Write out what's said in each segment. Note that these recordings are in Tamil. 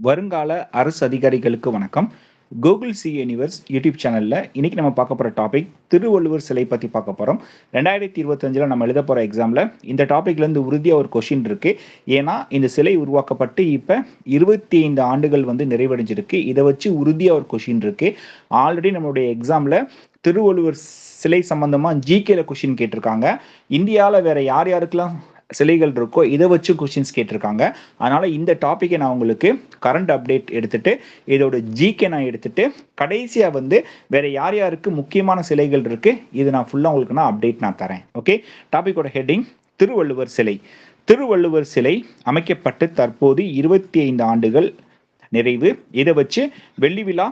வருங்கால அரசு அதிகாரிகளுக்கு வணக்கம். கூகுள் சி யூனிவர்ஸ் யூடியூப் சேனலில் இன்னைக்கு நம்ம பார்க்க போகிற டாபிக் திருவள்ளுவர் சிலை பற்றி பார்க்க போகிறோம் ரெண்டாயிரத்தி இருபத்தஞ்சில் நம்ம எழுத போகிற எக்ஸாமில் இந்த டாப்பிக்லேருந்து உறுதியாக ஒரு கொஷின் இருக்கு. ஏன்னா இந்த சிலை உருவாக்கப்பட்டு இப்போ இருபத்தி ஐந்து ஆண்டுகள் வந்து நிறைவடைஞ்சிருக்கு. இதை வச்சு உறுதியாக ஒரு கொஷின் இருக்கு. ஆல்ரெடி நம்மளுடைய எக்ஸாமில் திருவள்ளுவர் சிலை சம்பந்தமாக ஜிகேல கொஷின் கேட்டிருக்காங்க. இந்தியாவில் வேற யார் யாருக்கெல்லாம் சிலைகள் இருக்கோ இதை வச்சு கொஷின்ஸ் கேட்டிருக்காங்க. அதனால இந்த டாப்பிக்கை நான் உங்களுக்கு கரண்ட் அப்டேட் எடுத்துட்டு இதோட ஜிகே நான் எடுத்துட்டு கடைசியா வந்து வேற யார் யாருக்கு முக்கியமான சிலைகள் இருக்கு இது நான் ஃபுல்லா உங்களுக்கு நான் அப்டேட் நான் தரேன். ஓகே டாபிக்கோட ஹெட்டிங் திருவள்ளுவர் சிலை. திருவள்ளுவர் சிலை அமைக்கப்பட்டு தற்போது இருபத்தி ஐந்து ஆண்டுகள் நிறைவு. இதை வச்சு வெள்ளி விழா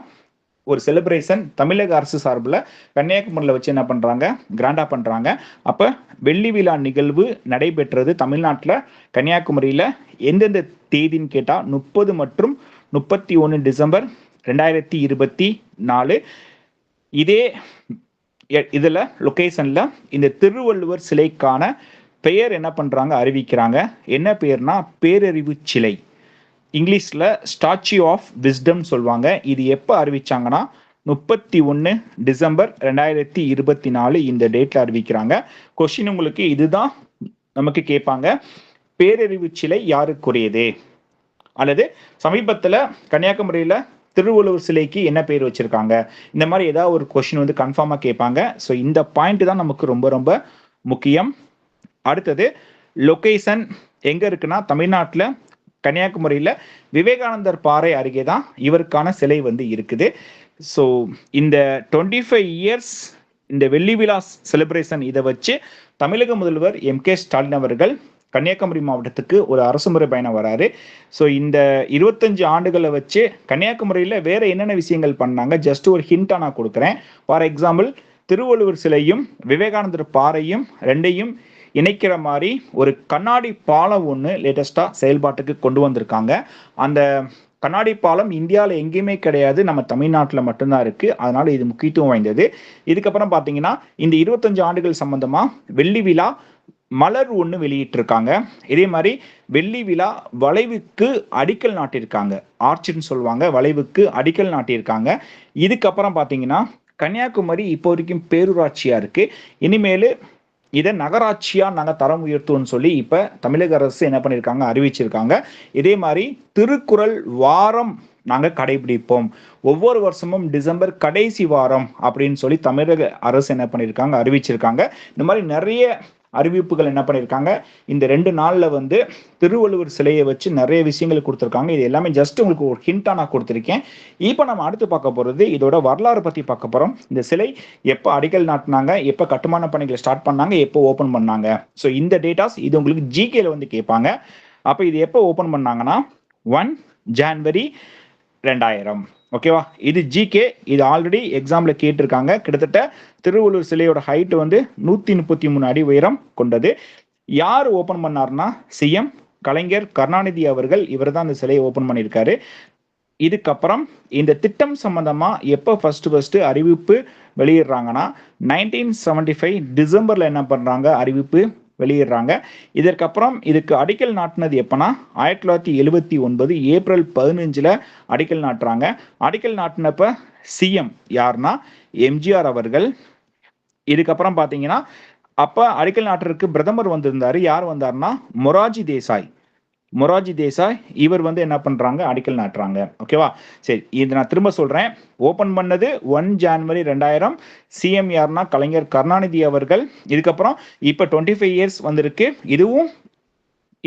ஒரு செலிப்ரேஷன் தமிழக அரசு சார்பில் கன்னியாகுமரியில் வச்சு என்ன பண்ணுறாங்க கிராண்டாக பண்ணுறாங்க அப்போ வெள்ளி விழா நிகழ்வு நடைபெற்றது தமிழ்நாட்டில் கன்னியாகுமரியில். எந்தெந்த தேதின்னு கேட்டால் முப்பது மற்றும் முப்பத்தி ஒன்று டிசம்பர் ரெண்டாயிரத்தி இருபத்தி நாலு. இதே இதில் லொக்கேஷனில் இந்த திருவள்ளுவர் சிலைக்கான பெயர் என்ன பண்ணுறாங்க அறிவிக்கிறாங்க. என்ன பெயர்னா பேரறிவு சிலை. இங்கிலீஷில் ஸ்டாச்சு ஆஃப் விஸ்டம் சொல்லுவாங்க. இது எப்போ அறிவிச்சாங்கன்னா முப்பத்தி ஒன்று டிசம்பர் ரெண்டாயிரத்தி இருபத்தி நாலு இந்த டேட்டில் அறிவிக்கிறாங்க. கொஷின் உங்களுக்கு இதுதான் நமக்கு கேட்பாங்க. பேரறிவு சிலை யாருக்குரியது? அல்லது சமீபத்தில் கன்னியாகுமரியில் திருவள்ளுவர் சிலைக்கு என்ன பேர் வச்சிருக்காங்க? இந்த மாதிரி ஏதாவது ஒரு கொஷின் வந்து கன்ஃபார்மாக கேட்பாங்க. ஸோ இந்த பாயிண்ட் தான் நமக்கு ரொம்ப ரொம்ப முக்கியம். அடுத்தது லொக்கேஷன் எங்கே இருக்குன்னா தமிழ்நாட்டில் கன்னியாகுமரியில் விவேகானந்தர் பாறை அருகே தான் இவருக்கான சிலை வந்து இருக்குது. ஸோ இந்த டுவெண்ட்டி ஃபைவ் இயர்ஸ் இந்த வெள்ளி விழா செலிப்ரேஷன் இதை வச்சு தமிழக முதல்வர் எம். கே. ஸ்டாலின் அவர்கள் கன்னியாகுமரி மாவட்டத்துக்கு ஒரு அரசு முறை பயணம் வராரு. ஸோ இந்த இருபத்தஞ்சு ஆண்டுகளை வச்சு கன்னியாகுமரியில் வேற என்னென்ன விஷயங்கள் பண்ணாங்க? ஜஸ்ட் ஒரு ஹிண்ட்டாக நான் கொடுக்குறேன். ஃபார் எக்ஸாம்பிள் திருவள்ளுவர் சிலையும் விவேகானந்தர் பாறையும் ரெண்டையும் இணைக்கிற மாதிரி ஒரு கண்ணாடி பாலம் ஒன்று லேட்டஸ்டாக செயல்பாட்டுக்கு கொண்டு வந்திருக்காங்க. அந்த கண்ணாடி பாலம் இந்தியாவில் எங்கேயுமே கிடையாது. நம்ம தமிழ்நாட்டில் மட்டும்தான் இருக்குது அதனால் இது முக்கியத்துவம் வாய்ந்தது. இதுக்கப்புறம் பார்த்தீங்கன்னா இந்த இருபத்தஞ்சு ஆண்டுகள் சம்மந்தமாக வெள்ளி விழா மலர் ஒன்று வெளியிட்டிருக்காங்க. இதே மாதிரி வெள்ளி விழா வளைவுக்கு அடிக்கல் நாட்டியிருக்காங்க. ஆர்ச்சின்னு சொல்லுவாங்க. வளைவுக்கு அடிக்கல் நாட்டியிருக்காங்க. இதுக்கப்புறம் பார்த்தீங்கன்னா கன்னியாகுமரி இப்போ வரைக்கும் பேரூராட்சியாக இருக்குது இனிமேல் இதை நகராட்சியா நாங்கள் தரம் உயர்த்துவோம்னு சொல்லி இப்போ தமிழக அரசு என்ன பண்ணியிருக்காங்க அறிவிச்சிருக்காங்க. இதே மாதிரி திருக்குறள் வாரம் நாங்கள் கடைபிடிப்போம். ஒவ்வொரு வருஷமும் டிசம்பர் கடைசி வாரம் அப்படின்னு சொல்லி தமிழக அரசு என்ன பண்ணியிருக்காங்க அறிவிச்சிருக்காங்க. இந்த மாதிரி நிறைய அறிவிப்புகள் என்ன பண்ணியிருக்காங்க இந்த ரெண்டு நாளில் வந்து திருவள்ளுவர் சிலையை வச்சு நிறைய விஷயங்கள் கொடுத்துருக்காங்க. இது எல்லாமே ஜஸ்ட் உங்களுக்கு ஒரு ஹிண்டாக நான் கொடுத்துருக்கேன். இப்போ நம்ம அடுத்து பார்க்க போகிறது இதோட வரலாறு பற்றி பார்க்க போகிறோம் இந்த சிலை எப்போ அடிக்கல் நாட்டினாங்க எப்போ கட்டுமான பணிகளை ஸ்டார்ட் பண்ணாங்க எப்போ ஓப்பன் பண்ணாங்க. ஸோ இந்த டேட்டாஸ் இது உங்களுக்கு ஜிகேல வந்து கேட்பாங்க. அப்போ இது எப்போ ஓப்பன் பண்ணாங்கன்னா ஒன் ஜான்வரி ரெண்டாயிரம். ஓகேவா இது ஜிகே இது ஆல்ரெடி எக்ஸாமில் கேட்டிருக்காங்க. கிட்டத்தட்ட திருவள்ளூர் சிலையோட ஹைட் வந்து நூற்றி முப்பத்தி மூணு அடி உயரம் கொண்டது. யார் ஓப்பன் பண்ணார்னா சிஎம் கலைஞர் கருணாநிதி அவர்கள் இவர் தான் அந்த சிலையை ஓப்பன் பண்ணியிருக்காரு. இதுக்கப்புறம் இந்த திட்டம் சம்பந்தமா எப்போ ஃபர்ஸ்ட் ஃபர்ஸ்ட் அறிவிப்பு வெளியிடுறாங்கன்னா நைன்டீன் செவன்டி ஃபைவ் டிசம்பர்ல என்ன பண்றாங்க அறிவிப்பு? வெளியிடுறாங்க. இதற்கப்புறம் இதுக்கு அடிக்கல் நாட்டினது எப்போனா ஆயிரத்தி தொள்ளாயிரத்தி எழுபத்தி ஒன்பது ஏப்ரல் பதினஞ்சில் அடிக்கல் நாட்டுறாங்க. அடிக்கல் நாட்டினப்ப சிஎம் யார்னா எம்ஜிஆர் அவர்கள். இதுக்கப்புறம் பார்த்தீங்கன்னா அப்போ அடிக்கல் நாட்டிற்கு பிரதமர் வந்திருந்தாரு. யார் வந்தாருன்னா மொராஜி தேசாய். மொராஜி தேசாய் இவர் வந்து என்ன பண்றாங்க? அடிக்கல் நாட்டுறாங்க. ஓகேவா சரி இது நான் திரும்ப சொல்றேன். ஓபன் பண்ணது ஒன் ஜான்வரி ரெண்டாயிரம். சிஎம் யார்னா கலைஞர் கருணாநிதி அவர்கள். இதுக்கப்புறம் இப்போ டுவெண்ட்டி ஃபைவ் இயர்ஸ் வந்திருக்கு. இதுவும்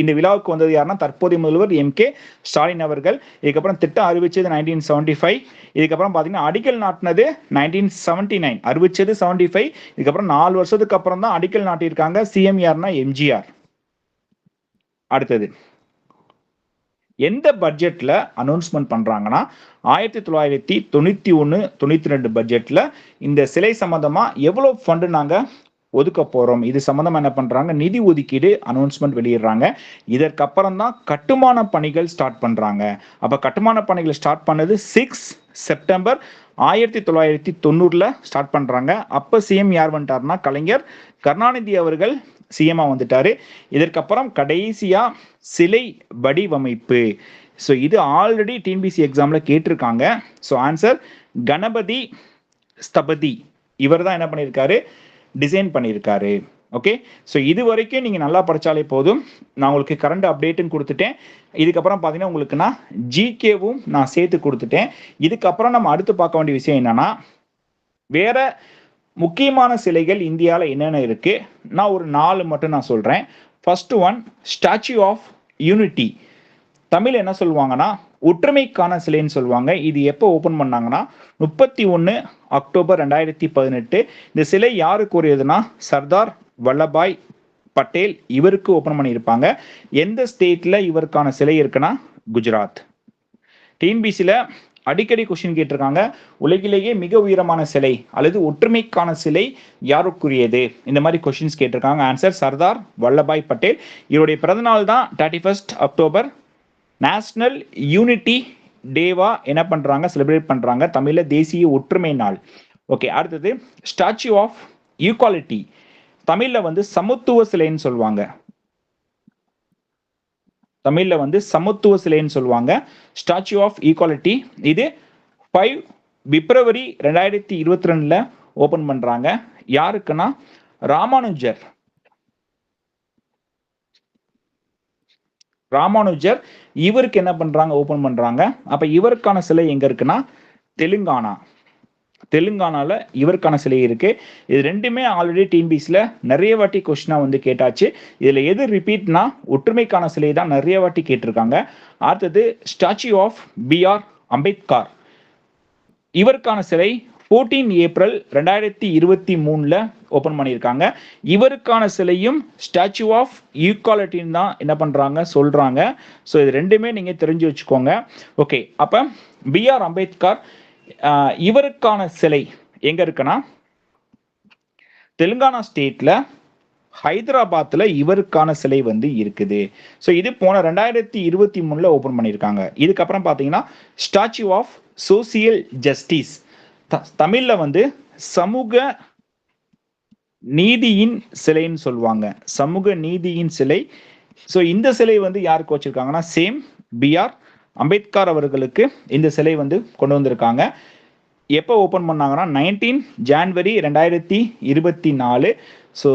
இந்த விழாவுக்கு வந்தது யாருன்னா? தற்போதைய முதல்வர் எம் கே ஸ்டாலின் அவர்கள். இதுக்கப்புறம் திட்டம் அறிவிச்சது நைன்டீன் செவன்டி ஃபைவ் இதுக்கப்புறம் பார்த்தீங்கன்னா அடிக்கல் நாட்டினது நைன்டீன் செவன்டி நைன் அறிவிச்சது செவன்டி ஃபைவ் இதுக்கப்புறம் நாலு வருஷத்துக்கு அப்புறம் தான் அடிக்கல் நாட்டியிருக்காங்க. சிஎம் யாருன்னா? எம்ஜிஆர் அடுத்தது. எந்த பட்ஜெட்ல அனௌன்ஸ்மெண்ட் பண்றாங்கன்னா ஆயிரத்தி தொள்ளாயிரத்தி தொண்ணூத்தி ஒன்று தொண்ணூத்தி ரெண்டு பட்ஜெட்ல இந்த சிலை சம்பந்தமா எவ்வளவு ஃபண்டு நாங்க ஒதுக்க போறோம்? இது சம்பந்தமா என்ன பண்றாங்க? நிதி ஒதுக்கீடு அனௌன்ஸ்மெண்ட் வெளியிடுறாங்க. இதற்கப்புறம் தான் கட்டுமான பணிகள் ஸ்டார்ட் பண்றாங்க. அப்ப கட்டுமான பணிகள் ஸ்டார்ட் பண்ணது சிக்ஸ் செப்டம்பர் ஆயிரத்தி தொள்ளாயிரத்தி தொண்ணூறுல ஸ்டார்ட் பண்றாங்க. அப்ப சிஎம் யார் வந்துட்டாருன்னா கலைஞர் கருணாநிதி அவர்கள் சிஎம்மா வந்துட்டாரு. இதற்கப்புறம் கடைசியாக சிலை வடிவமைப்பு. ஸோ இது ஆல்ரெடி டிஎன்பிசி எக்ஸாமில் கேட்டிருக்காங்க. So answer Ganapathi Sthapathi. இவர் தான் என்ன பண்ணியிருக்காரு டிசைன் பண்ணியிருக்காரு ஓகே ஸோ இது வரைக்கும் நீங்கள் நல்லா படித்தாலே போதும். நான் உங்களுக்கு கரண்ட் அப்டேட்டும் கொடுத்துட்டேன். இதுக்கப்புறம் பார்த்தீங்கன்னா உங்களுக்கு நான் ஜிகேவும் நான் சேர்த்து கொடுத்துட்டேன். இதுக்கப்புறம் நம்ம அடுத்து பார்க்க வேண்டிய விஷயம் என்னன்னா வேற முக்கியமான சிலைகள் இந்தியாவில் என்னென்ன இருக்குது நான் ஒரு நாலு மட்டும் நான் சொல்கிறேன் first one statue of unity Tamil என்ன சொல்லுவாங்கன்னா ஒற்றுமைக்கான சிலைன்னு சொல்லுவாங்க. இது எப்போ ஓப்பன் பண்ணாங்கன்னா முப்பத்தி ஒன்று அக்டோபர் ரெண்டாயிரத்தி பதினெட்டு. இந்த சிலை யாருக்கு உரியதுன்னா சர்தார் வல்லபாய் பட்டேல் இவருக்கு ஓப்பன் பண்ணியிருப்பாங்க. எந்த ஸ்டேட்டில் இவருக்கான சிலை இருக்குன்னா குஜராத். டிஎன்பிசியில் அடிக்கடி கொஷின் கேட்டிருக்காங்க. உலகிலேயே மிக உயரமான சிலை அல்லது ஒற்றுமைக்கான சிலை யாருக்குரியது? இந்த மாதிரி கொஷின்ஸ் கேட்டிருக்காங்க. ஆன்சர் சர்தார் வல்லபாய் பட்டேல். இவருடைய பிறந்தநாள் தான் thirty first October national unity டேவா என்ன பண்றாங்க? செலிப்ரேட் பண்றாங்க. தமிழ்ல தேசிய ஒற்றுமை நாள். ஓகே அடுத்தது ஸ்டாச்சு ஆஃப் ஈக்வாலிட்டி தமிழ்ல வந்து சமத்துவ சிலைன்னு சொல்லுவாங்க. தமிழ்ல வந்து சமத்துவ சிலைன்னு சொல்லுவாங்க. ஸ்டாச்சு ஆஃப் ஈக்வாலிட்டி இது ஃபைவ் பிப்ரவரி ரெண்டாயிரத்தி இருபத்தி ரெண்டுல ஓப்பன் பண்றாங்க. யாருக்குன்னா? ராமானுஜர். ராமானுஜர் இவருக்கு என்ன பண்றாங்க? ஓபன் பண்றாங்க. அப்ப இவருக்கான சிலை எங்க இருக்குன்னா? தெலுங்கானா. தெலுங்கானால இவருக்கான சிலை இருக்கு. இது ரெண்டுமே ஆல்ரெடி டிஎன்பிசியில் நிறைய வாட்டி கொஸ்டினா வந்து கேட்டாச்சு. இதுல எது ரிப்பீட்னா ஒற்றுமைக்கான சிலை தான் நிறைய வாட்டி கேட்டிருக்காங்க. அடுத்தது ஸ்டாச்சு ஆஃப் பிஆர் அம்பேத்கர். இவருக்கான சிலை ஃபோர்டீன் ஏப்ரல் ரெண்டாயிரத்தி இருபத்தி மூணில் ஓப்பன் பண்ணியிருக்காங்க. இவருக்கான சிலையும் ஸ்டாச்சு ஆஃப் ஈக்குவாலிட்டின்னு தான் என்ன பண்ணுறாங்க சொல்கிறாங்க ஸோ இது ரெண்டுமே நீங்கள் தெரிஞ்சு வச்சுக்கோங்க. ஓகே அப்போ பிஆர் அம்பேத்கர் இவருக்கான சிலை எங்கே இருக்குன்னா? தெலுங்கானா ஸ்டேட்டில் ஹைதராபாத்தில் இவருக்கான சிலை வந்து இருக்குது. ஸோ இது போன ரெண்டாயிரத்தி இருபத்தி மூணில் ஓப்பன் பண்ணியிருக்காங்க. இதுக்கப்புறம் பார்த்தீங்கன்னா ஸ்டாச்சு ஆஃப் சோசியல் ஜஸ்டிஸ் தமிழில் வந்து சமூக நீதியின் சிலைன்னு சொல்லுவாங்க. சமூக நீதியின் சிலை. ஸோ இந்த சிலை வந்து யாருக்கு வச்சிருக்காங்கன்னா சேம் பிஆர் அம்பேத்கர் அவர்களுக்கு இந்த சிலை வந்து கொண்டு வந்திருக்காங்க. எப்போ ஓப்பன் பண்ணாங்கன்னா நைன்டீன் ஜான்வரி ரெண்டாயிரத்தி இருபத்தி நாலு. ஸோ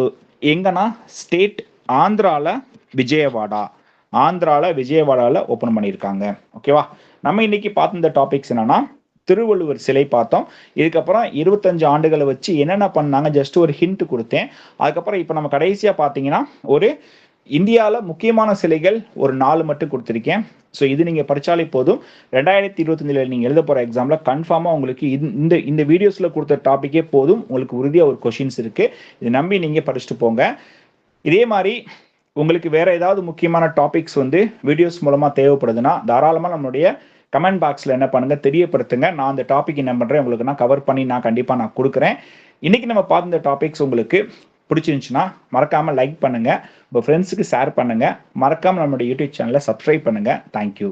எங்கன்னா ஸ்டேட் ஆந்திராவில் விஜயவாடா. ஆந்திராவில் விஜயவாடாவில் ஓப்பன் பண்ணியிருக்காங்க. ஓகேவா நம்ம இன்னைக்கு பார்த்த இந்த டாபிக்ஸ் என்னன்னா திருவள்ளுவர் சிலை பார்த்தோம். இதுக்கப்புறம் இருபத்தஞ்சு ஆண்டுகளை வச்சு என்னென்ன பண்ணாங்க? ஜஸ்ட் ஒரு ஹிண்ட் கொடுத்தேன். அதுக்கப்புறம் இப்போ நம்ம கடைசியாக பார்த்தீங்கன்னா ஒரு இந்தியாவில் முக்கியமான சிலைகள் ஒரு நாலு மட்டும் கொடுத்துருக்கேன். ஸோ இது நீங்கள் படித்தாலே போதும். ரெண்டாயிரத்தி இருபத்தஞ்சில் நீங்கள் எழுத போகிற எக்ஸாமில் கன்ஃபார்மாக உங்களுக்கு இந்த- இந்த இந்த வீடியோஸில் கொடுத்த டாப்பிக்கே போதும். உங்களுக்கு உறுதியாக ஒரு கொஷின்ஸ் இருக்குது இதை நம்பி நீங்கள் படிச்சுட்டு போங்க. இதே மாதிரி உங்களுக்கு வேறு ஏதாவது முக்கியமான டாபிக்ஸ் வந்து வீடியோஸ் மூலமாக தேவைப்படுதுன்னா தாராளமாக நம்மளுடைய கமெண்ட் பாக்ஸில் என்ன பண்ணுங்கள் தெரியப்படுத்துங்க. நான் அந்த டாபிக் என்ன பண்ணுறேன் உங்களுக்கு நான் கவர் பண்ணி நான் கண்டிப்பாக நான் கொடுக்குறேன். இன்றைக்கி நம்ம பார்த்த டாபிக்ஸ் உங்களுக்கு பிடிச்சிருந்துச்சுன்னா மறக்காம லைக் பண்ணுங்க. உங்கள் ஃப்ரெண்ட்ஸுக்கு ஷேர் பண்ணுங்க. மறக்காம நம்மளுடைய யூடியூப் சேனலை சப்ஸ்கிரைப் பண்ணுங்க. தேங்க்யூ